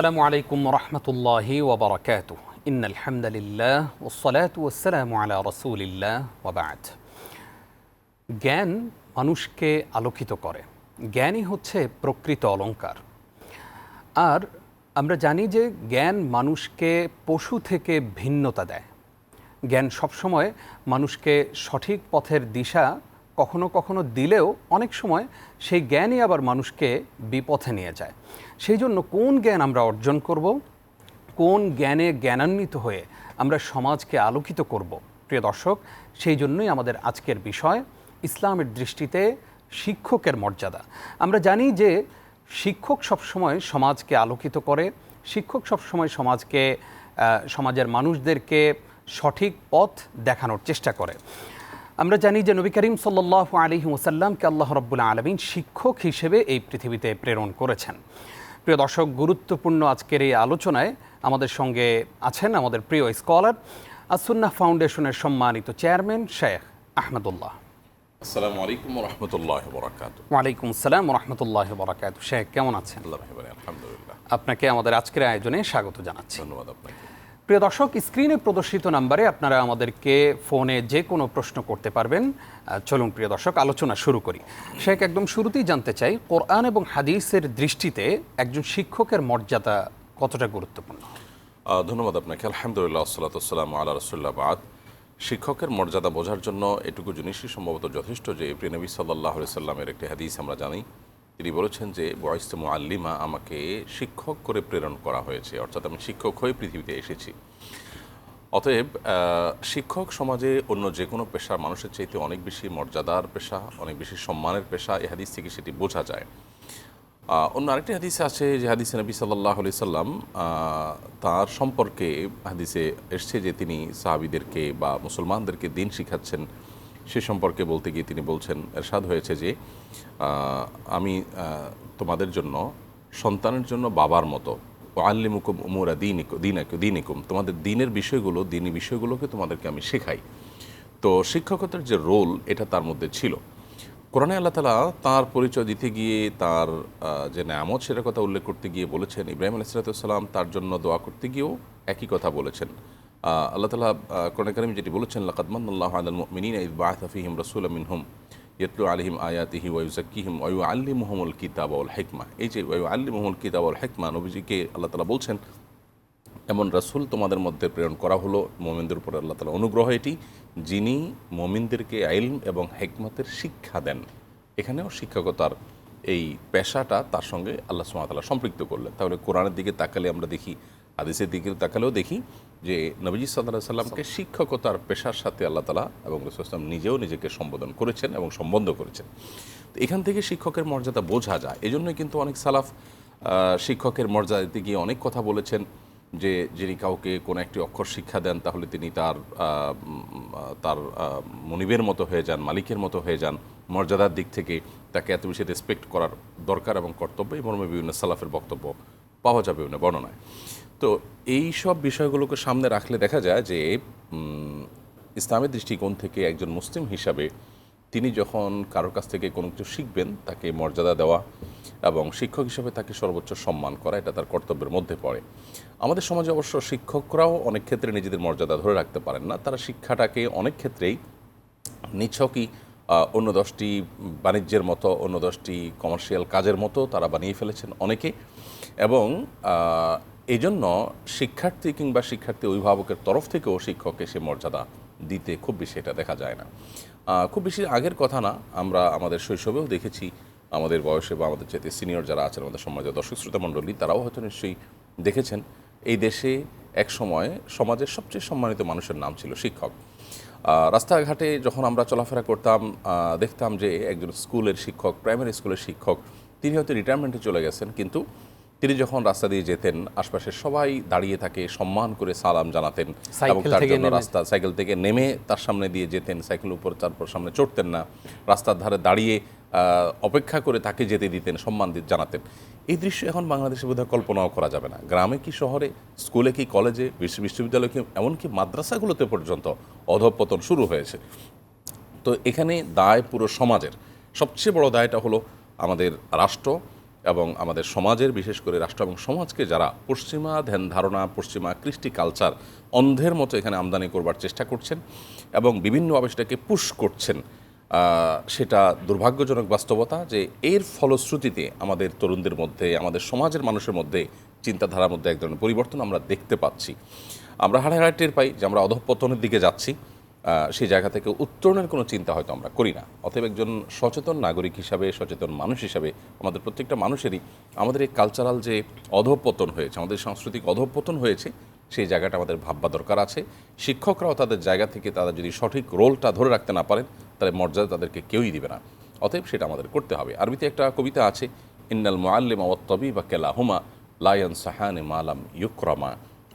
আসসালামু আলাইকুম রহমতুল্লাহি ওবরাকাত ইন আলহামদুলিল্লাহ ওসলাত ওসালাম আলা রসুলিল্লাহ ওবাদ জ্ঞান মানুষকে আলোকিত করে। জ্ঞানই হচ্ছে প্রকৃত অলঙ্কার আর আমরা জানি যে জ্ঞান মানুষকে পশু থেকে ভিন্নতা দেয়। জ্ঞান সবসময় মানুষকে সঠিক পথের দিশা কখনো কখনো দিলেও অনেক সময় সেই জ্ঞানই আবার মানুষকে বিপথে নিয়ে যায়। সেই জন্য কোন জ্ঞান আমরা অর্জন করব? কোন জ্ঞানে জ্ঞানান্বিত হয়ে আমরা সমাজকে আলোকিত করব? প্রিয় দর্শক, সেই জন্যই আমাদের আজকের বিষয় ইসলামের দৃষ্টিতে শিক্ষকের মর্যাদা। আমরা জানি যে শিক্ষক সবসময় সমাজকে আলোকিত করে, শিক্ষক সবসময় সমাজকে সমাজের মানুষদেরকে সঠিক পথ দেখানোর চেষ্টা করে। আমরা জানি যে নবী করিম সাল্লাহ আলী ওসাল্লামকে আল্লাহ রব্বুল আলমিন শিক্ষক হিসেবে এই পৃথিবীতে প্রেরণ করেছেন। প্রিয় দর্শক গুরুত্বপূর্ণ আজকের এই আলোচনায় আমাদের সঙ্গে আছেন আমাদের প্রিয় স্কলার আসুন্না ফাউন্ডেশনের সম্মানিত চেয়ারম্যান শেখ আহমদুল্লাহ। আসসালামু আলাইকুম রহমতুল্লাহ বরাকাত ওয়ালাইকুম আসসালাম রহমতুল্লাহ বরাকাত শেখ কেমন আছেন? আলহামদুলিল্লাহ। আপনাকে আমাদের আজকের আয়োজনে স্বাগত জানাচ্ছি। ধন্যবাদ আপনাকে। প্রিয় দর্শক, স্ক্রিনে প্রদর্শিত নাম্বারে আপনারা আমাদেরকে ফোনে যে কোনো প্রশ্ন করতে পারবেন। চলুন প্রিয় দর্শক, আলোচনা শুরু করি। শেখ, একদম শুরুতেই জানতে চাই, কোরআন এবং হাদিসের দৃষ্টিতে একজন শিক্ষকের মর্যাদা কতটা গুরুত্বপূর্ণ? ধন্যবাদ আপনাকে। আলহামদুলিল্লাহ সাল্লাতাম আল্লাহ রসুল্লাহ বাদ। শিক্ষকের মর্যাদা বোঝার জন্য এটুকু জিনিসই সম্ভবত যথেষ্ট যে প্রিয়নবী সাল্লাহ সাল্লামের একটি হাদিস আমরা জানি। তিনি বলেছেন যে বয়স্তম আল্লিমা আমাকে শিক্ষক করে প্রেরণ করা হয়েছে, অর্থাৎ আমি শিক্ষক হয়ে পৃথিবীতে এসেছি। অতএব শিক্ষক সমাজে অন্য যে কোনো পেশার মানুষের চাইতে অনেক বেশি মর্যাদার পেশা, অনেক বেশি সম্মানের পেশা এই হাদিস থেকে সেটি বোঝা যায়। অন্য আরেকটি হাদিসে আছে যে হাদিসে নবী সাল্লাহ আলি সাল্লাম তার সম্পর্কে হাদিসে এসছে যে তিনি সাহাবিদেরকে বা মুসলমানদেরকে দিন শিখাচ্ছেন। সে সম্পর্কে বলতে গিয়ে তিনি বলছেন, এরশাদ হয়েছে যে আমি তোমাদের জন্য, সন্তানের জন্য বাবার মতো আল্লিমুকুম উমুরা দিনিক, দিনাক, দিনিকুম, তোমাদের দিনের বিষয়গুলো, দিনী বিষয়গুলোকে তোমাদেরকে আমি শেখাই। তো শিক্ষকতার যে রোল, এটা তার মধ্যে ছিল। কোরআনে আল্লাহ তালা তাঁর পরিচয় দিতে গিয়ে, তার যে নামত সেটার কথা উল্লেখ করতে গিয়ে বলেছেন, ইব্রাহিম আলাইসালাম তার জন্য দোয়া করতে গিয়েও একই কথা বলেছেন। আল্লাহ তালা কোরআন করিম যেটি বলেছেন লাকাদমান আল্লাহ আল মিনীন ইদ বাহ ফিহিম রসুল মিনহুম ইয়তলু আলহিম আয়াতিহি ওয়ুজাকিহিম ওয়ু আল্লি মোহাম্মল কিতাব আল হেকমা। এই যে, ওয়ু আল্লি মোহাম্মল কিতাব আল হেকমা, নবীজিকে আল্লাহ তালা বলছেন, এমন রাসূল তোমাদের মধ্যে প্রেরণ করা হলো, মোমিনদের উপর আল্লাহ তালা অনুগ্রহ এটি, যিনি মোমিনদেরকে আইলম এবং হেকমতের শিক্ষা দেন। এখানেও শিক্ষকতার এই পেশাটা তার সঙ্গে আল্লাহ সুমাতালা সম্পৃক্ত করলেন। তাহলে কোরআনের দিকে তাকালে আমরা দেখি হাদিসের দিকে তাকালেও দেখি যে নবীজি সাল্লাহ সাল্লামকে শিক্ষকতার পেশার সাথে আল্লাহ তালা এবং রসুলাম নিজেও নিজেকে সম্বোধন করেছেন এবং সম্বন্ধ করেছেন। তো এখান থেকে শিক্ষকের মর্যাদা বোঝা যায়। এজন্যই কিন্তু অনেক সালাফ শিক্ষকের মর্যাদা দিতে গিয়ে অনেক কথা বলেছেন যে যিনি কাউকে কোনো একটি অক্ষর শিক্ষা দেন তাহলে তিনি তার তার মনিবের মতো হয়ে যান, মালিকের মতো হয়ে যান। মর্যাদার দিক থেকে তাকে এত বেশি রেসপেক্ট করার দরকার এবং কর্তব্য এই মর্মে বিভিন্ন সালাফের বক্তব্য পাওয়া যাবে বিভিন্ন বর্ণনায়। তো এই সব বিষয়গুলোকে সামনে রাখলে দেখা যায় যে ইসলামের দৃষ্টিকোণ থেকে একজন মুসলিম হিসাবে তিনি যখন কারোর কাছ থেকে কোনো কিছু শিখবেন, তাকে মর্যাদা দেওয়া এবং শিক্ষক হিসেবে তাকে সর্বোচ্চ সম্মান করা, এটা তার কর্তব্যের মধ্যে পড়ে। আমাদের সমাজে অবশ্য শিক্ষকরাও অনেক ক্ষেত্রে নিজেদের মর্যাদা ধরে রাখতে পারেন না। তারা শিক্ষাটাকে অনেক ক্ষেত্রেই নিছকই অন্য দশটি বাণিজ্যের মতো, অন্য দশটি কমার্শিয়াল কাজের মতো তারা বানিয়ে ফেলেছেন অনেকে এবং আহ, এই জন্য শিক্ষার্থী কিংবা শিক্ষার্থী অভিভাবকের তরফ থেকেও শিক্ষককে সে মর্যাদা দিতে খুব বেশি এটা দেখা যায় না। খুব বেশি আগের কথা না আমরা আমাদের শৈশবেও দেখেছি আমাদের বয়সে বা আমাদের চাইতে সিনিয়র যারা আছেন আমাদের সমাজের দর্শক শ্রোতা মণ্ডলী তারাও হয়তো নিশ্চয়ই দেখেছেন এই দেশে এক সময় সমাজের সবচেয়ে সম্মানিত মানুষের নাম ছিল শিক্ষক। রাস্তাঘাটে যখন আমরা চলাফেরা করতাম দেখতাম যে একজন স্কুলের শিক্ষক প্রাইমারি স্কুলের শিক্ষক তিনি হয়তো রিটায়ারমেন্টে চলে গেছেন কিন্তু তিনি যখন রাস্তা দিয়ে যেতেন আশপাশের সবাই দাঁড়িয়ে থাকে সম্মান করে সালাম জানাতেন এবং তার জন্য রাস্তা সাইকেল থেকে নেমে তার সামনে দিয়ে যেতেন সাইকেল উপর তারপর সামনে চড়তেন না। রাস্তার ধারে দাঁড়িয়ে অপেক্ষা করে তাকে যেতে দিতেন সম্মান জানাতেন। এই দৃশ্য এখন বাংলাদেশে বোধহয় কল্পনাও করা যাবে না। গ্রামে কি শহরে স্কুলে কি কলেজে বিশ্ব- বিশ্ববিদ্যালয়ে কি এমনকি মাদ্রাসাগুলোতে পর্যন্ত অধঃপতন শুরু হয়েছে। তো এখানে দায় পুরো সমাজের। সবচেয়ে বড় দায়টা হলো আমাদের রাষ্ট্র। এবং আমাদের সমাজের, বিশেষ করে রাষ্ট্র এবং সমাজকে যারা পশ্চিমা ধ্যান ধারণা, পশ্চিমা কৃষ্টি কালচার অন্ধের মতো এখানে আমদানি করবার চেষ্টা করছেন এবং বিভিন্নভাবে সেটাকে পুশ করছেন সেটা দুর্ভাগ্যজনক বাস্তবতা যে এর ফলশ্রুতিতে আমাদের তরুণদের মধ্যে, আমাদের সমাজের মানুষের মধ্যে চিন্তাধারার মধ্যে এক ধরনের পরিবর্তন আমরা দেখতে পাচ্ছি। আমরা হাড়ে হাড়ে টের পাই যে আমরা অধঃপতনের দিকে যাচ্ছি। সেই জায়গা থেকে উত্তরণের কোনো চিন্তা হয়তো আমরা করি না। অতএব একজন সচেতন নাগরিক হিসাবে, সচেতন মানুষ হিসাবে আমাদের প্রত্যেকটা মানুষেরই আমাদের এই কালচারাল যে অধঃপতন হয়েছে, আমাদের সাংস্কৃতিক অধঃপতন হয়েছে, সেই জায়গাটা আমাদের ভাববা দরকার আছে। শিক্ষকরাও তাদের জায়গা থেকে তারা যদি সঠিক রোলটা ধরে রাখতে না পারেন, তাহলে মর্যাদা তাদেরকে কেউই দিবে না। অতএব সেটা আমাদের করতে হবে। আরবিতে একটা কবিতা আছে, ইন্নাল মোয়াল্লিমা ওয়াত্তবি বা কেলাহুমা লায়ন সাহানে মালাম ইউক্রমা।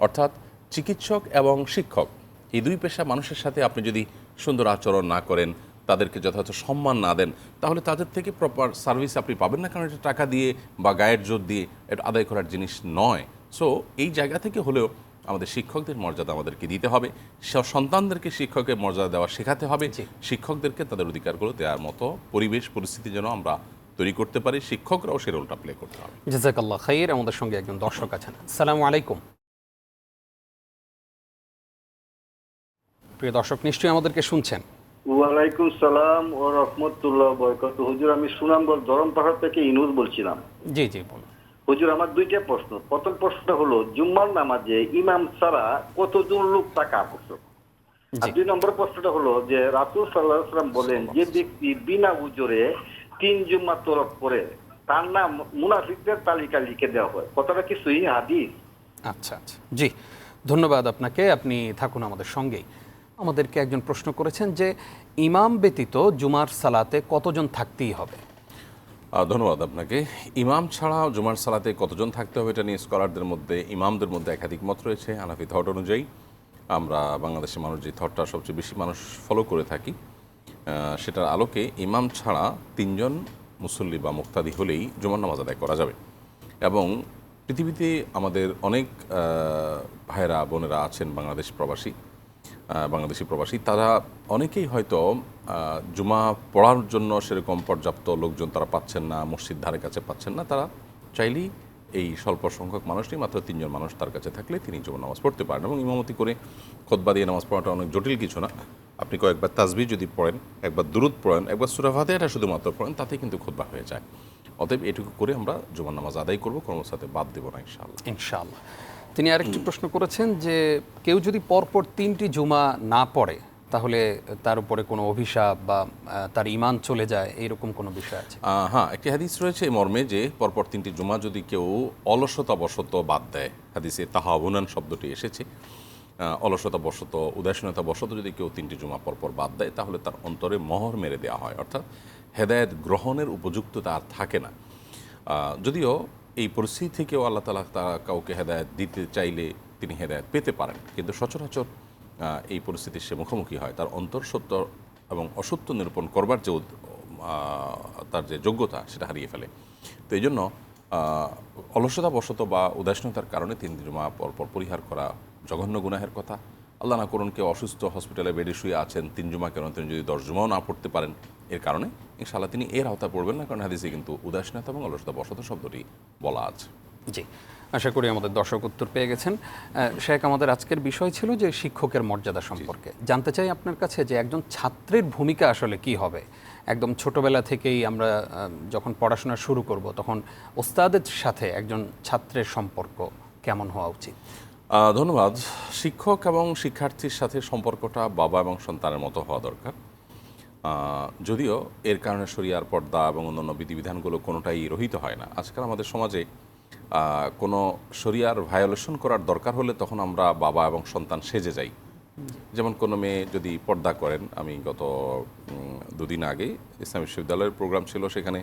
অর্থাৎ চিকিৎসক এবং শিক্ষক এই দুই পেশা মানুষের সাথে আপনি যদি সুন্দর আচরণ না করেন তাদেরকে যথাযথ সম্মান না দেন তাহলে তাদের থেকে প্রপার সার্ভিস আপনি পাবেন না কারণ এটা টাকা দিয়ে বা গায়ের জোর দিয়ে এটা আদায় করার জিনিস নয়। সো এই জায়গা থেকে হলেও আমাদের শিক্ষকদের মর্যাদা আমাদেরকে দিতে হবে। সন্তানদেরকে শিক্ষকের মর্যাদা দেওয়া শেখাতে হবে। শিক্ষকদেরকে তাদের অধিকারগুলো দেওয়ার মতো পরিবেশ পরিস্থিতি যেন আমরা তৈরি করতে পারি শিক্ষকরাও সে রোলটা প্লে করতে হবে। জাজাকাল্লাহ খাইর আমাদের সঙ্গে একজন দর্শক আছেন। সালামু আলাইকুম। প্রিয় দর্শক নিশ্চয়ই আমাদেরকে শুনছেন। ওয়ালাইকুম সালাম ও রহমতুল্লাহ বরকত। হুজুর আমি সুনামগঞ্জ ধরম পাহাড় থেকে ইনুজ বলছিলাম। জি জি বলুন। হুজুর আমার দুইটা প্রশ্ন। প্রথম প্রশ্নটা হলো জুম্মার নামাজে ইমাম ছাড়া কতজন লোক টাকা আবশ্যক? আর দুই নম্বর প্রশ্নটা হলো যে রাসুল সাল্লাহ সাল্লাম বলেন যে ব্যক্তি বিনা উজরে তিন জুম্মা তরফ করে তার নাম মুনাফিকদের তালিকা লিখে দেওয়া হয়। কথাটা কি সহি হাদিস? আচ্ছা আচ্ছা। জি ধন্যবাদ আপনাকে। আপনি থাকুন আমাদের সঙ্গেই। আমাদেরকে একজন প্রশ্ন করেছেন যে ইমাম ব্যতীত জুমার সালাতে কতজন থাকতেই হবে? ধন্যবাদ আপনাকে। ইমাম ছাড়া জুমার সালাতে কতজন থাকতে হবে এটা নিয়ে স্কলারদের মধ্যে ইমামদের মধ্যে একাধিক মত রয়েছে। আনাফি থট অনুযায়ী আমরা বাংলাদেশের মানুষ যে থটটা সবচেয়ে বেশি মানুষ ফলো করে থাকি সেটার আলোকে ইমাম ছাড়া তিনজন মুসল্লি বা মুক্তাদি হলেই জুমার নামাজ আদায় করা যাবে। এবং পৃথিবীতে আমাদের অনেক আহ, ভাইয়েরা বোনেরা আছেন বাংলাদেশ প্রবাসী। বাংলাদেশি প্রবাসী, তারা অনেকেই হয়তো জুমা পড়ার জন্য সেরকম পর্যাপ্ত লোকজন তারা পাচ্ছেন না, মসজিদ ধারে কাছে পাচ্ছেন না। তারা চাইলেই এই স্বল্প সংখ্যক মানুষটি, মাত্র তিনজন মানুষ তার কাছে থাকলে তিনি জুমা নামাজ পড়তে পারেন এবং ইমামতি করে খোদবা দিয়ে নামাজ পড়াটা অনেক জটিল কিছু না। আপনি কয়েকবার তাজবি যদি পড়েন, একবার দুরুদ পড়েন, একবার সুরাফাতে এটা শুধুমাত্র পড়েন, তাতে কিন্তু খোদবা হয়ে যায়। অতএব এটুকু করে আমরা জুমার নামাজ আদায় করব কোনো সাথে বাদ দেবো না, ইনশাআল্লাহ। ইনশাআল্লাহ। তিনি আরেকটি প্রশ্ন করেছেন যে কেউ যদি পরপর তিনটি জুমা না পড়ে তাহলে তার উপরে কোনো অভিশাপ বা তার ইমান চলে যায় এইরকম কোনো বিষয় আছে? হ্যাঁ একটি হাদিস রয়েছে এই মর্মে যে পরপর তিনটি জুমা যদি কেউ অলসতা বশত বাদ দেয় হাদিসে তাহাবুনান শব্দটি এসেছে অলসতা বশত উদাসীনতা বশত যদি কেউ তিনটি জুমা পরপর বাদ দেয় তাহলে তার অন্তরে মহর মেরে দেওয়া হয়। অর্থাৎ হেদায়েত গ্রহণের উপযুক্ততা আর থাকে না। যদিও এই পরিস্থিতি থেকেও আল্লাহ তালা তারা কাউকে হেদায়ত দিতে চাইলে তিনি হেদায়ত পেতে পারেন। কিন্তু সচরাচর এই পরিস্থিতির সে মুখোমুখি হয়। তার অন্তর সত্য এবং অসত্য নিরূপণ করবার যে তার যে যোগ্যতা, সেটা হারিয়ে ফেলে। তো এই জন্য অলসতাবশত বা উদাসীনতার কারণে তিন দিন মা পরপর পরিহার করা জঘন্য গুনাহের কথা। আল্লাহ না করুন কেউ অসুস্থ হসপিটালে বেডে শুয়ে আছেন তিন জমা কেন তিনি যদি দশ জমাও না পড়তে পারেন এর কারণে ইনশাআল্লাহ তিনি এর আওতা পড়বেন না কারণ হাদিসে কিন্তু উদাসীনতা এবং অলসতা বসত শব্দটি বলা আছে। জি আশা করি আমাদের দর্শক উত্তর পেয়ে গেছেন। শেখ আমাদের আজকের বিষয় ছিল যে শিক্ষকের মর্যাদা সম্পর্কে। জানতে চাই আপনার কাছে যে একজন ছাত্রের ভূমিকা আসলে কি হবে? একদম ছোটবেলা থেকেই আমরা যখন পড়াশোনা শুরু করব তখন ওস্তাদের সাথে একজন ছাত্রের সম্পর্ক কেমন হওয়া উচিত? ধন্যবাদ। শিক্ষক এবং শিক্ষার্থীর সাথে সম্পর্কটা বাবা এবং সন্তানের মতো হওয়া দরকার। যদিও এর কারণে শরিয়ার পর্দা এবং অন্যান্য বিধিবিধানগুলো কোনোটাই রহিত হয় না। আজকাল আমাদের সমাজে কোনো শরিয়ার ভায়োলেশন করার দরকার হলে তখন আমরা বাবা এবং সন্তান সেজে যাই। যেমন কোনো মেয়ে যদি পর্দা করেন, আমি গত দুদিন আগে ইসলাম বিশ্ববিদ্যালয়ের প্রোগ্রাম ছিল, সেখানে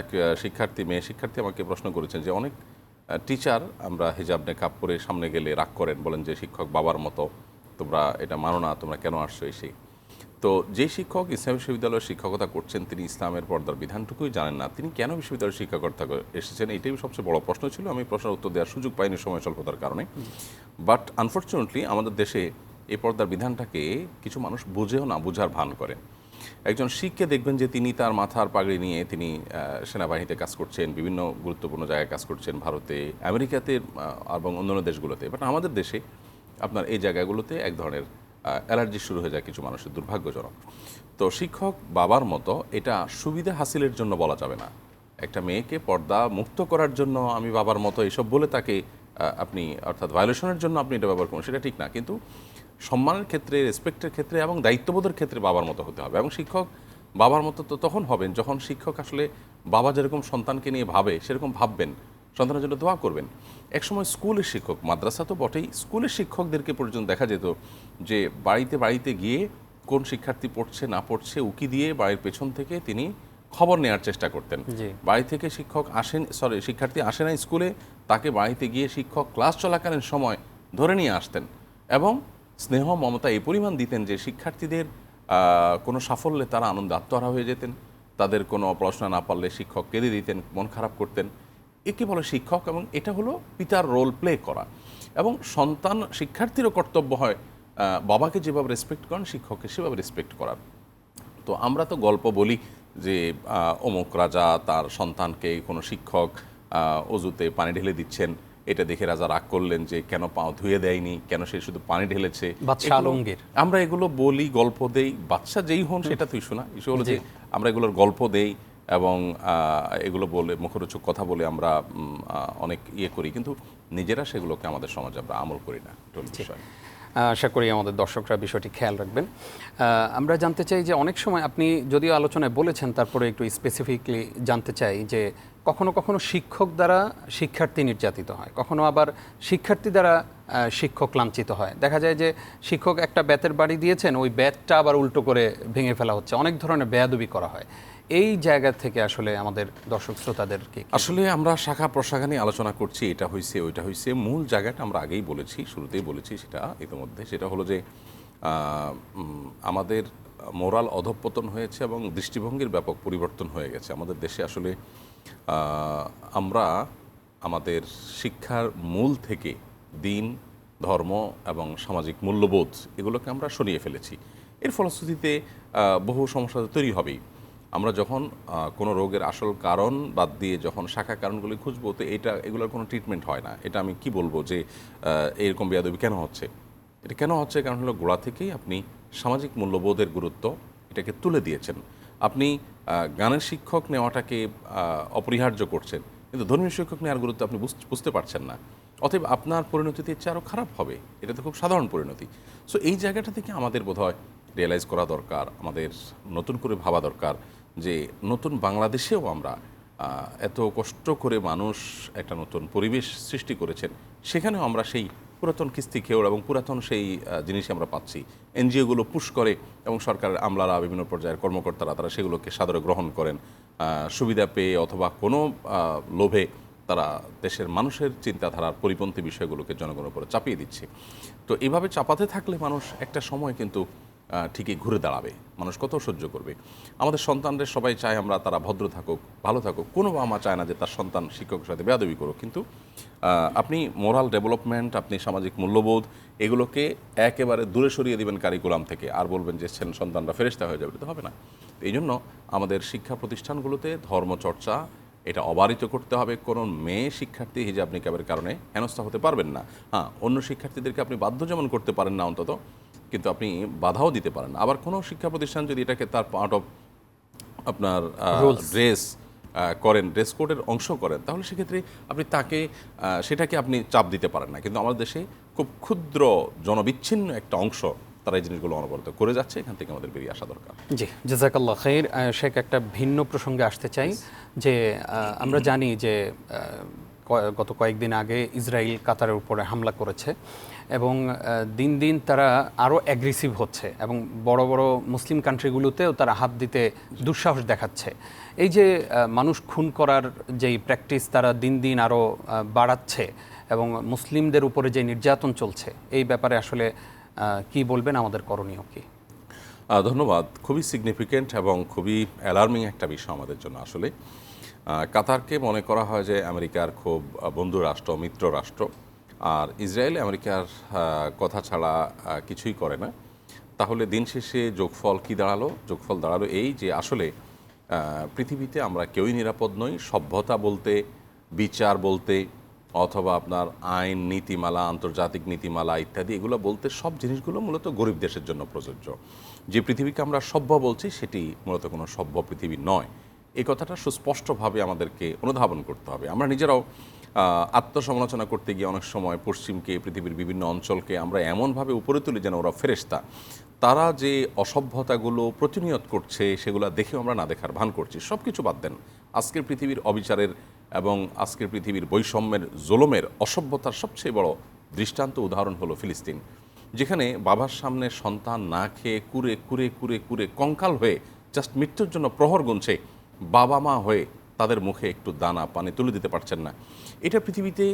এক, শিক্ষার্থী, মেয়ে শিক্ষার্থী আমাকে প্রশ্ন করেছেন যে অনেক টিচার আমরা হিজাব নেকাব পরে সামনে গেলে রাগ করেন, বলেন যে শিক্ষক বাবার মতো, তোমরা এটা মানো না, তোমরা কেন আসছো এই সেই তো যে শিক্ষক ইসলাম বিশ্ববিদ্যালয়ের শিক্ষকতা করছেন, তিনি ইসলামের পর্দার বিধানটুকুই জানেন না। তিনি কেন বিশ্ববিদ্যালয়ের শিক্ষকতা এসেছেন? এটাই সবচেয়ে বড় প্রশ্ন ছিল। আমি প্রশ্নের উত্তর দেওয়ার সুযোগ পাইনি সময় স্বল্পতার কারণে। বাট আনফর্চুনেটলি আমাদের দেশে এই পর্দার বিধানটাকে কিছু মানুষ বুঝেও না, বুঝার ভান করে। একজন শিখকে দেখবেন যে তিনি তার মাথার পাগড়ি নিয়ে তিনি সেনাবাহিনীতে কাজ করছেন, বিভিন্ন গুরুত্বপূর্ণ জায়গায় কাজ করছেন, ভারতে, আমেরিকাতে এবং অন্যান্য দেশগুলোতে। বাট আমাদের দেশে আপনার এই জায়গাগুলোতে এক ধরনের অ্যালার্জি শুরু হয়ে যায় কিছু মানুষের, দুর্ভাগ্যজনক। তো শিক্ষক বাবার মতো এটা সুবিধা হাসিলের জন্য বলা যাবে না। একটা মেয়েকে পর্দা মুক্ত করার জন্য আমি বাবার মতো এসব বলে তাকে আপনি অর্থাৎ ভায়োলেশনের জন্য আপনি এটা ব্যবহার করুন, সেটা ঠিক না। কিন্তু সম্মানের ক্ষেত্রে রেসপেক্টের ক্ষেত্রে এবং দায়িত্ববোধের ক্ষেত্রে বাবার মতো হতে হবে। এবং শিক্ষক বাবার মতো তো তখন হবেন যখন শিক্ষক আসলে বাবা যেরকম সন্তানকে নিয়ে ভাবে সেরকম ভাববেন। সন্তানের জন্য দোয়া করবেন। একসময় স্কুলের শিক্ষক মাদ্রাসা তো বটেই স্কুলের শিক্ষকদেরকে পর্যন্ত দেখা যেত যে বাড়িতে বাড়িতে গিয়ে কোন শিক্ষার্থী পড়ছে না পড়ছে উকি দিয়ে বাড়ির পেছন থেকে তিনি খবর নেওয়ার চেষ্টা করতেন। বাড়ি থেকে শিক্ষক আসেন সরি শিক্ষার্থী আসে না স্কুলে তাকে বাড়িতে গিয়ে শিক্ষক ক্লাস চলাকালীন সময় ধরে নিয়ে আসতেন। এবং স্নেহ, মমতা এই পরিমাণ দিতেন যে শিক্ষার্থীদের কোনো সাফল্যে তারা আনন্দে আত্মহারা হয়ে যেতেন। তাদের কোনো পড়াশোনা না পারলে শিক্ষক কেঁদে দিতেন, মন খারাপ করতেন। একে বলে শিক্ষক এবং এটা হলো পিতার রোল প্লে করা। এবং সন্তান শিক্ষার্থীরও কর্তব্য হয় বাবাকে যেভাবে রেসপেক্ট করেন, শিক্ষককে সেভাবে রেসপেক্ট করার। তো আমরা তো গল্প বলি যে অমুক রাজা তার সন্তানকে কোনো শিক্ষক অজুতে পানি ঢেলে দিচ্ছেন। এটা দেখে রাজা রাগ করলেন যে কেন পাও ধুয়ে দেয়নি কেন সে শুধু পানি ঢেলেছে? আলমগীর। আমরা এগুলো বলি গল্প দেই বাচ্চা যেই হন সেটা তুই শোনা। ইস্যু হলো যে আমরা এগুলোর গল্প দেই এবং এগুলো বলে মুখরোচক কথা বলে আমরা অনেক ইয়ে করি। কিন্তু নিজেরা সেগুলোকে আমাদের সমাজে আমরা আমল করি না বিষয়। আশা করি আমাদের দর্শকরা বিষয়টি খেয়াল রাখবেন। আমরা জানতে চাই যে অনেক সময় আপনি যদিও আলোচনায় বলেছেন তারপরে একটু স্পেসিফিকলি জানতে চাই যে কখনো কখনো শিক্ষক দ্বারা শিক্ষার্থী নির্যাতিত হয়, কখনো আবার শিক্ষার্থী দ্বারা শিক্ষক লাঞ্ছিত হয়। দেখা যায় যে শিক্ষক একটা ব্যাতের বাড়ি দিয়েছেন, ওই ব্যাতটা আবার উল্টো করে ভেঙে ফেলা হচ্ছে। অনেক ধরনের বেয়াদবি করা হয়। এই জায়গা থেকে আসলে আমাদের দর্শক শ্রোতাদেরকে আসলে আমরা শাখা প্রশাখা নিয়ে আলোচনা করছি, এটা হয়েছে ওইটা হয়েছে মূল জায়গাটা আমরা আগেই বলেছি, শুরুতেই বলেছি সেটা, ইতিমধ্যে। সেটা হলো যে আমাদের মোরাল অধঃপতন হয়েছে এবং দৃষ্টিভঙ্গির ব্যাপক পরিবর্তন হয়ে গেছে। আমাদের দেশে আসলে আমরা আমাদের শিক্ষার মূল থেকে দিন, ধর্ম এবং সামাজিক মূল্যবোধ এগুলোকে আমরা সরিয়ে ফেলেছি। এর ফলশ্রুতিতে বহু সমস্যা তৈরি হবেই। আমরা যখন কোনো রোগের আসল কারণ বাদ দিয়ে যখন শাখা কারণগুলি খুঁজবো, তো এটা, এগুলোর কোনো ট্রিটমেন্ট হয় না। এটা আমি কি বলব যে এরকম বেয়াদবি কেন হচ্ছে? এটা কেন হচ্ছে? কারণ হলো গোড়া থেকেই আপনি সামাজিক মূল্যবোধের গুরুত্ব এটাকে তুলে দিয়েছেন। আপনি গানের শিক্ষক নেওয়াটাকে অপরিহার্য করছেন। কিন্তু ধর্মীয় শিক্ষক নেওয়ার গুরুত্ব আপনি বুঝ- বুঝতে পারছেন না। অতএব আপনার পরিণতিতে চেয়ে আরও খারাপ হবে। এটা তো খুব সাধারণ পরিণতি। সো এই জায়গাটা থেকে আমাদের বোধহয় রিয়েলাইজ করা দরকার, আমাদের নতুন করে ভাবা দরকার যে নতুন বাংলাদেশেও আমরা এত কষ্ট করে মানুষ একটা নতুন পরিবেশ সৃষ্টি করেছেন। সেখানেও আমরা সেই পুরাতন কিস্তি খেওর এবং পুরাতন সেই জিনিসই আমরা পাচ্ছি। এনজিওগুলো পুশ করে এবং সরকারের আমলারা, বিভিন্ন পর্যায়ের কর্মকর্তারা, তারা সেগুলোকে সাদরে গ্রহণ করেন। সুবিধা পেয়ে অথবা কোনো লোভে তারা দেশের মানুষের চিন্তাধারার পরিপন্থী বিষয়গুলোকে জনগণের উপরে চাপিয়ে দিচ্ছে। তো এভাবে চাপাতে থাকলে মানুষ একটা সময় কিন্তু ঠিকই ঘুরে দাঁড়াবে। মানুষ কত সহ্য করবে। আমাদের সন্তানদের সবাই চায় আমরা তারা ভদ্র থাকুক, ভালো থাকুক। কোনো বাবা মা চায় না যে তার সন্তান শিক্ষকের সাথে বেয়াদবি করুক। কিন্তু আপনি মোরাল ডেভেলপমেন্ট আপনি সামাজিক মূল্যবোধ, এগুলোকে একেবারে দূরে সরিয়ে দেবেন কারিকুলাম থেকে। আর বলবেন যে সন্তানরা ফেরেস্তা হয়ে যাবে। তো হবে না। এই জন্য আমাদের শিক্ষা প্রতিষ্ঠানগুলোতে ধর্মচর্চা, এটা অবারিত করতে হবে। কোনো মেয়ে শিক্ষার্থী হিজাব নিকাবের কারণে হেনস্থা হতে পারবেন না। হ্যাঁ অন্য শিক্ষার্থীদেরকে আপনি বাধ্য যেমন করতে পারেন না অন্তত। কিন্তু আপনি বাধাও দিতে পারেন আবার কোনো শিক্ষা প্রতিষ্ঠান যদি এটাকে তার পার্ট অফ আপনার ড্রেস করেন ড্রেস কোডের অংশ করেন তাহলে সেক্ষেত্রে আপনি তাকে সেটাকে আপনি চাপ দিতে পারেন না। কিন্তু আমাদের দেশে খুব ক্ষুদ্র জনবিচ্ছিন্ন একটা অংশ তারা এই জিনিসগুলো অনবরত করে যাচ্ছে এখান থেকে আমাদের বেরিয়ে আসা দরকার। জি জাজাকাল্লাহ খের শেখ একটা ভিন্ন প্রসঙ্গে আসতে চাই যে আমরা জানি যে গত কয়েকদিন আগে ইসরায়েল কাতারের উপরে হামলা করেছে। এবং দিন দিন তারা আরও অ্যাগ্রেসিভ হচ্ছে এবং বড় বড় মুসলিম কান্ট্রিগুলোতেও তারা হাত দিতে দুঃসাহস দেখাচ্ছে। এই যে মানুষ খুন করার যেই প্র্যাকটিস তারা দিন দিন আরও বাড়াচ্ছে এবং মুসলিমদের উপরে যে নির্যাতন চলছে, এই ব্যাপারে আসলে কি বলবেন আমাদের করণীয় কি? ধন্যবাদ। খুবই সিগনিফিকেন্ট এবং খুবই অ্যালার্মিং একটা বিষয় আমাদের জন্য আসলে। কাতারকে মনে করা হয় যে, আমেরিকার খুব বন্ধু রাষ্ট্র মিত্র রাষ্ট্র আর ইসরায়েল, আমেরিকার কথা ছাড়া কিছুই করে না। তাহলে দিন শেষে যোগফল কি দাঁড়াল? যোগফল দাঁড়াল এই যে আসলে পৃথিবীতে আমরা কেউই নিরাপদ নই। সভ্যতা বলতে, বিচার বলতে, অথবা আপনার আইন, নীতিমালা, আন্তর্জাতিক নীতিমালা ইত্যাদি, এগুলো বলতে সব জিনিসগুলো মূলত গরিব দেশের জন্য প্রযোজ্য। যে পৃথিবীকে আমরা সভ্য বলছি, সেটি মূলত কোনো সভ্য পৃথিবী নয়। এই কথাটা সুস্পষ্টভাবে আমাদেরকে অনুধাবন করতে হবে। আমরা নিজেরাও আত্মসমালোচনা করতে গিয়ে অনেক সময় পশ্চিমকে, পৃথিবীর বিভিন্ন অঞ্চলকে আমরা এমনভাবে উপরে তুলি যেন ওরা ফেরেস্তা তারা যে অসভ্যতাগুলো প্রতিনিয়ত করছে, সেগুলো দেখেও আমরা না দেখার ভান করছি। সব কিছু বাদ দেন। আজকের পৃথিবীর অবিচারের এবং আজকের পৃথিবীর বৈষম্যের, জোলমের অসভ্যতার সবচেয়ে বড় দৃষ্টান্ত উদাহরণ হলো ফিলিস্তিন। যেখানে বাবার সামনে সন্তান না খেয়ে কুরে কুরে কুরে কুরে কঙ্কাল হয়ে জাস্ট মৃত্যুর জন্য প্রহর গুনছে বাবা মা হয়ে তাদের মুখে একটু দানা, পানি তুলে দিতে পারছেন না। এটা পৃথিবীতে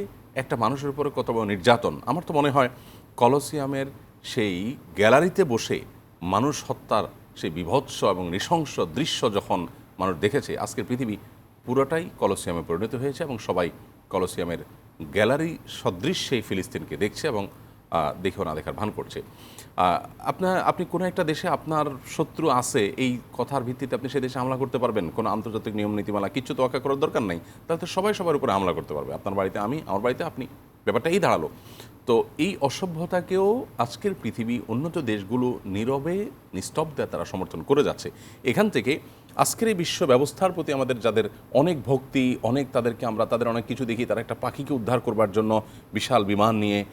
একটা মানুষের উপরে কত বড় নির্যাতন? আমার তো মনে হয় কলসিয়ামের সেই গ্যালারিতে বসে মানুষ হত্যার সেই বিভৎস এবং নৃশংস দৃশ্য যখন মানুষ দেখেছে, আজকের পৃথিবী পুরোটাই কলসিয়ামে পরিণত হয়েছে এবং সবাই কলসিয়ামের গ্যালারি সদৃশ সেই ফিলিস্তিনকে দেখছে এবং দেখেও না দেখার ভান করছে। আপনার, আপনি কোনো একটা দেশে আপনার শত্রু আছে, এই কথার ভিত্তিতে আপনি সেই দেশে হামলা করতে পারবেন? কোনো আন্তর্জাতিক নিয়ম, নীতিমালা কিছু তো অকা করার দরকার নাই। তাহলে তো সবাই সবার উপরে হামলা করতে পারবে। আপনার বাড়িতে আমি, আমার বাড়িতে আপনি। ব্যাপারটা এই দাঁড়াল। তো এই অসভ্যতাকেও আজকের পৃথিবী, উন্নত দেশগুলো নীরবে নিস্তব্ধে তারা সমর্থন করে যাচ্ছে। এখান থেকে আজকের এই বিশ্ব ব্যবস্থার প্রতি আমাদের যাদের অনেক ভক্তি, অনেক তাদেরকে আমরা, তাদের অনেক কিছু দেখি, তারা একটা পাখিকে উদ্ধার করবার জন্য বিশাল বিমান নিয়ে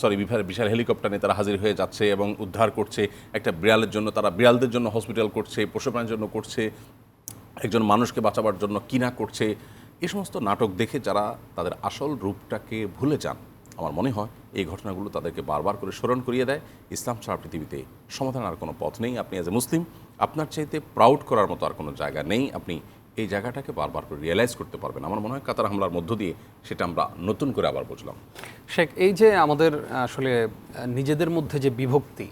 সরি বিশাল হেলিকপ্টার নিয়ে তারা হাজির হয়ে যাচ্ছে এবং উদ্ধার করছে একটা বিড়ালের জন্য, তারা বিড়ালদের জন্য হসপিটাল করছে, পশুপ্রাণীর জন্য করছে, একজন মানুষকে বাঁচাবার জন্য কিনা করছে। এ সমস্ত নাটক দেখে যারা তাদের আসল রূপটাকে ভুলে যান, আমার মনে হয় এই ঘটনাগুলো তাদেরকে বারবার করে স্মরণ করিয়ে দেয়। ইসলাম ছাড়া পৃথিবীতে সমাধান আর কোনো পথ নেই। আপনি অ্যাজ এ মুসলিম আপনার চাইতে প্রাউড করার মতো আর কোনো জায়গা নেই। আপনি এই জায়গাটাকে বারবার করে রিয়েলাইজ করতে পারবেন। আমার মনে হয় কাতার হামলার মধ্য দিয়ে সেটা আমরা নতুন করে আবার বুঝলাম। শেখ, এই যে আমাদের আসলে নিজেদের মধ্যে যে বিভক্তি,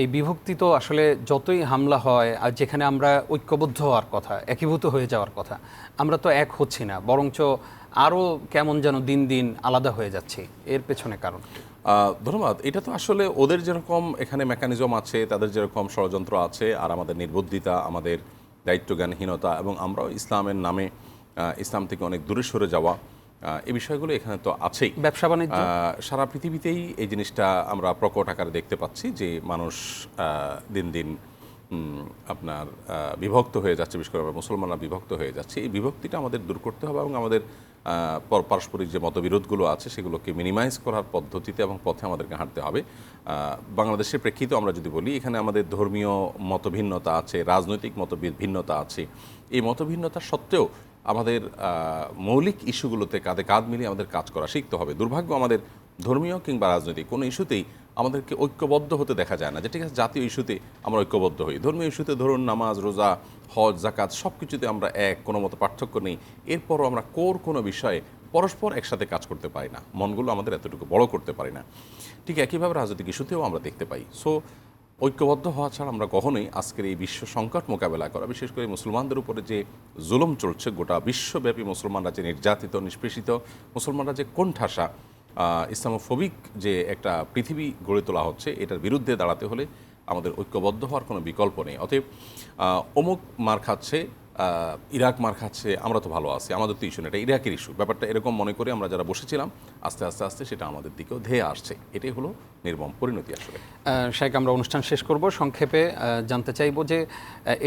এই বিভক্তি তো আসলে যতই হামলা হয়, আর যেখানে আমরা ঐক্যবদ্ধ হওয়ার কথা, একীভূত হয়ে যাওয়ার কথা, আমরা তো এক হচ্ছি না, বরঞ্চ আরও কেমন যেন দিন দিন আলাদা হয়ে যাচ্ছে, এর পেছনে কারণ? ধন্যবাদ। এটা তো আসলে ওদের যেরকম এখানে মেকানিজম আছে, তাদের যেরকম ষড়যন্ত্র আছে, আর আমাদের নির্বুদ্ধিতা, আমাদের দায়িত্বজ্ঞানহীনতা, এবং আমরাও ইসলামের নামে ইসলাম থেকে অনেক দূরে সরে যাওয়া এই বিষয়গুলো এখানে তো আছেই। ব্যবসা বাণিজ্য? সারা পৃথিবীতেই এই জিনিসটা আমরা প্রকট আকারে দেখতে পাচ্ছি যে মানুষ দিন দিন আপনার বিভক্ত হয়ে যাচ্ছে বিশেষ করে আমরা মুসলমানরা বিভক্ত হয়ে যাচ্ছে। এই বিভক্তিটা আমাদের দূর করতে হবে এবং আমাদের পারস্পরিক যে মতবিরোধগুলো আছে সেগুলোকে মিনিমাইজ করার পদ্ধতিতে এবং পথে আমাদেরকে হাঁটতে হবে। বাংলাদেশের প্রেক্ষিতে আমরা যদি বলি এখানে আমাদের ধর্মীয় মতভিন্নতা আছে রাজনৈতিক মত ভিন্নতা আছে। এই মতভিন্নতা সত্ত্বেও আমাদের মৌলিক ইস্যুগুলোতে কাঁধে কাঁধ মিলিয়ে আমাদের কাজ করা শিখতে হবে। দুর্ভাগ্য আমাদের ধর্মীয় কিংবা রাজনৈতিক কোনো ইস্যুতেই আমাদেরকে ঐক্যবদ্ধ হতে দেখা যায় না। যে ঠিক আছে, জাতীয় ইস্যুতে আমরা ঐক্যবদ্ধ হই। ধর্মীয় ইস্যুতে ধরুন নামাজ, রোজা, হজ জাকাত সব কিছুতে আমরা এক, কোনো মতো পার্থক্য নেই। এরপরও আমরা কোর কোনো বিষয়ে পরস্পর একসাথে কাজ করতে পারি না। মনগুলো আমাদের এতটুকু বড় করতে পারি না। ঠিক একইভাবে রাজনৈতিক ইস্যুতেও আমরা দেখতে পাই। সো ঐক্যবদ্ধ হওয়া ছাড়া আমরা কখনোই আজকের এই বিশ্ব সংকট মোকাবেলা করা, বিশেষ করে মুসলমানদের উপরে যে জুলুম চলছে, গোটা বিশ্বব্যাপী মুসলমানরা যে নির্যাতিত, নিষ্পেষিত, মুসলমানরা যে কোণঠাসা ইসলামোফোবিক যে একটা পৃথিবী গড়ে তোলা হচ্ছে, এটার বিরুদ্ধে দাঁড়াতে হলে আমাদের ঐক্যবদ্ধ হওয়ার কোনো বিকল্প নেই। অতএব অমুক মার খাচ্ছে ইরাক মার খাচ্ছে, আমরা তো ভালো আছি, আমাদের তো ইস্যু না এটা ইরাকের ইস্যু ব্যাপারটা এরকম মনে করে আমরা যারা বসেছিলাম, আস্তে আস্তে আস্তে সেটা আমাদের দিকেও ধেয়ে আসছে। এটাই হলো নির্মম পরিণতি আসলে। শেখ আমরা অনুষ্ঠান শেষ করব। সংক্ষেপে জানতে চাইব যে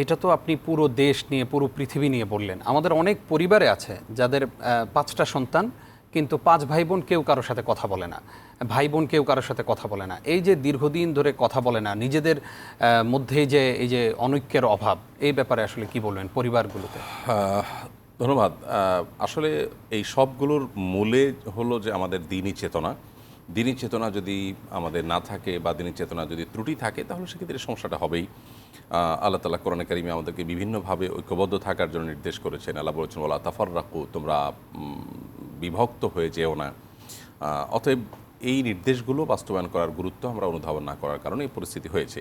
এটা তো আপনি পুরো দেশ নিয়ে, পুরো পৃথিবী নিয়ে বললেন। আমাদের অনেক পরিবারে আছে যাদের পাঁচটা সন্তান। কিন্তু পাঁচ ভাই বোন কেউ কারোর সাথে কথা বলে না। ভাই বোন কেউ কারোর সাথে কথা বলে না। এই যে দীর্ঘদিন ধরে কথা বলে না, নিজেদের মধ্যে যে এই যে অনৈক্যের অভাব, এই ব্যাপারে আসলে কি বলবেন পরিবারগুলোতে? ধন্যবাদ। আসলে এই সবগুলোর মূলে হলো যে আমাদের দিনই চেতনা। দিনই চেতনা যদি আমাদের না থাকে বা দিনই চেতনা যদি ত্রুটি থাকে, তাহলে সেক্ষেত্রে সমস্যাটা হবেই। আল্লাহ তালা কোরআন কারিমে আমাদেরকে বিভিন্নভাবে ঐক্যবদ্ধ থাকার জন্য নির্দেশ করেছেন। আল্লাহ বলেছেন ওলা তাফর রাখু তোমরা বিভক্ত হয়ে যেও না। অতএব এই নির্দেশগুলো বাস্তবায়ন করার গুরুত্ব আমরা অনুধাবন না করার কারণে এই পরিস্থিতি হয়েছে।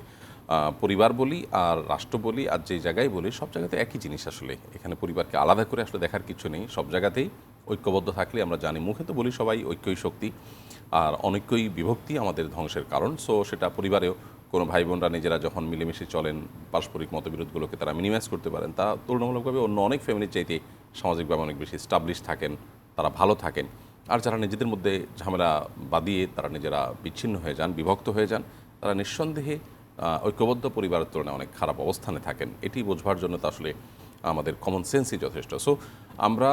পরিবার বলি আর রাষ্ট্র বলি আর যে জায়গায় বলি সব জায়গাতে একই জিনিস আসলে। এখানে পরিবারকে আলাদা করে আসলে দেখার কিছু নেই। সব জায়গাতেই ঐক্যবদ্ধ থাকলে আমরা জানি। মুখে তো বলি সবাই ঐক্যই শক্তি আর অনৈক্যই বিভক্তি আমাদের ধ্বংসের কারণ। সো সেটা পরিবারেও কোনো ভাই বোনরা নিজেরা যখন মিলেমিশে চলেন, পারস্পরিক মতবিরোধগুলোকে তারা মিনিমাইজ করতে পারেন, তা তুলনামূলকভাবে অন্য অনেক ফ্যামিলির চাইতে সামাজিকভাবে অনেক বেশি স্টাবলিশ থাকেন। তারা ভালো থাকেন। আর যারা নিজেদের মধ্যে ঝামেলা বাদিয়ে তারা নিজেরা বিচ্ছিন্ন হয়ে যান বিভক্ত হয়ে যান তারা নিঃসন্দেহে ঐক্যবদ্ধ পরিবারের তুলনায় অনেক খারাপ অবস্থানে থাকেন। এটি বোঝবার জন্য তো আসলে আমাদের কমন সেন্সই যথেষ্ট। সো আমরা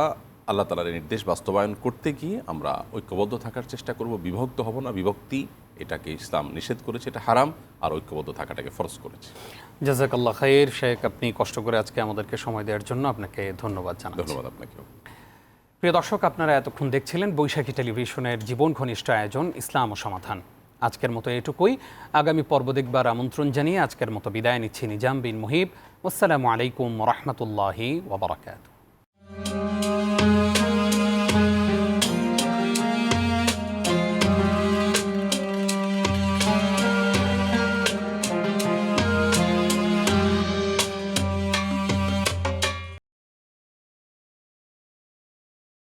আল্লাহ তালার নির্দেশ বাস্তবায়ন করতে গিয়ে আমরা ঐক্যবদ্ধ থাকার চেষ্টা করব। বিভক্ত হব না বিভক্তি এটাকে ইসলাম নিষেধ করেছে এটা হারাম আর ঐক্যবদ্ধ থাকাটাকে ফরজ করেছে। জাজাকাল্লাহ খাইর। শেখ আপনি কষ্ট করে আজকে আমাদেরকে সময় দেওয়ার জন্য আপনাকে ধন্যবাদ জানাচ্ছি। ধন্যবাদ আপনাকেও। প্রিয় দর্শক, আপনারা এতক্ষণ দেখছিলেন বৈশাখী টেলিভিশনের জীবন ঘনিষ্ঠ আয়োজন, ইসলাম ও সমাধান। আজকের মতো এটুকুই। আগামী পর্ব দেখবার আমন্ত্রণ জানিয়ে আজকের মতো বিদায় নিচ্ছি নিজাম বিন মুহিব। আসসালামু আলাইকুম রহমতুল্লাহি ওবরাকাতু